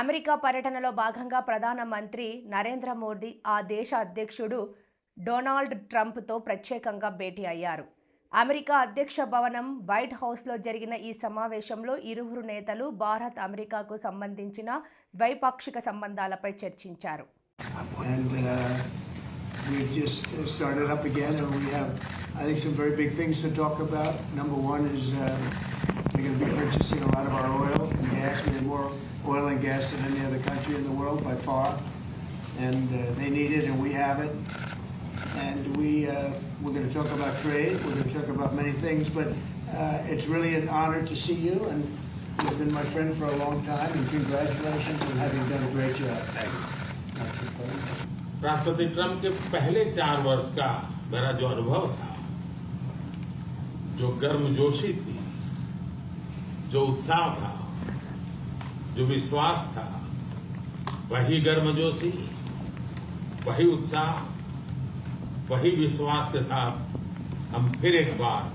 America పర్యటనలో భాగంగా ప్రధానమంత్రి నరేంద్ర మోడీ ఆ దేశ అధ్యక్షుడు డొనాల్డ్ ట్రంప్తో ప్రత్యేకంగా భేటీ అయ్యారు. అమెరికా అధ్యక్ష భవనం వైట్ హౌస్లో జరిగిన ఈ సమావేశంలో ఇరువురు నేతలు భారత్ అమెరికాకు సంబంధించిన ద్వైపాక్షిక సంబంధాలపై చర్చించారు. And uh, we've just uh, started up again, and we have, I think, some very big things to talk about. Number one is uh, they're going to be purchasing a lot of our oil and gas. We have more oil and gas than any other country in the world by far, and uh, they need it, and we have it. And we uh, we're going to talk about trade. We're going to talk about many things, but uh, it's really an honor to see you, and you've been my friend for a long time. And congratulations on having done a great job. Thank you. राष्ट्रपति Trump के पहले चार वर्ष का मेरा जो अनुभव था जो गर्मजोशी थी जो उत्साह था जो विश्वास था, वही गर्मजोशी, वही उत्साह, वही विश्वास के साथ हम फिर एक बार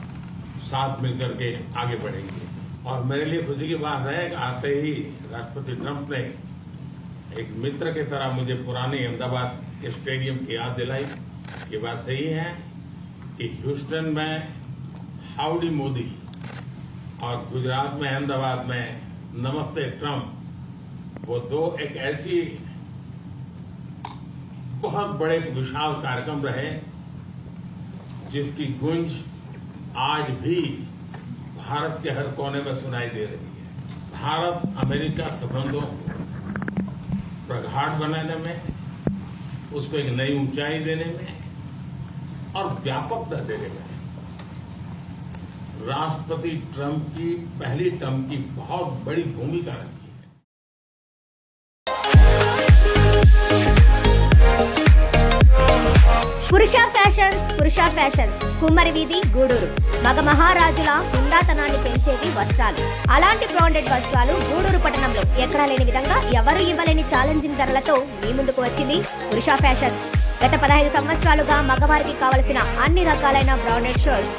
साथ मिलकर के आगे बढ़ेंगे। और मेरे लिए खुशी की बात है कि आते ही राष्ट्रपति ट्रंप ने एक मित्र की तरह मुझे पुराने अहमदाबाद के स्टेडियम की याद दिलाई ये बात सही है कि ह्यूस्टन में हाउडी मोदी और गुजरात में अहमदाबाद में नमस्ते ट्रंप वो दो एक ऐसी बहुत बड़े विशाल कार्यक्रम रहे, जिसकी गुंज आज भी भारत के हर कोने में सुनाई दे रही है। भारत अमेरिका संबंधों को प्रगाढ़ बनाने में, उसको एक नई ऊंचाई देने में और व्यापकता देने में। राष्ट्रपति ट्रंप की पहली टर्म की बहुत बड़ी भूमिका रही है పురుష ఫ్యాషన్స్ పురుష ఫ్యాషన్స్ కుమ్మరి వీధి గూడూరు మగ మహారాజుల హుందాతనాన్ని పెంచేవి వస్త్రాలు అలాంటి బ్రాండెడ్ వస్త్రాలు గూడూరు పట్టణంలో ఎక్కడా లేని విధంగా ఎవరు ఇవ్వలేని ఛాలెంజింగ్ ధరలతో మీ ముందుకు వచ్చింది పురుష ఫ్యాషన్స్ గత పదహైదు సంవత్సరాలుగా మగవారికి కావలసిన అన్ని రకాలైన బ్రాండెడ్ షర్ట్స్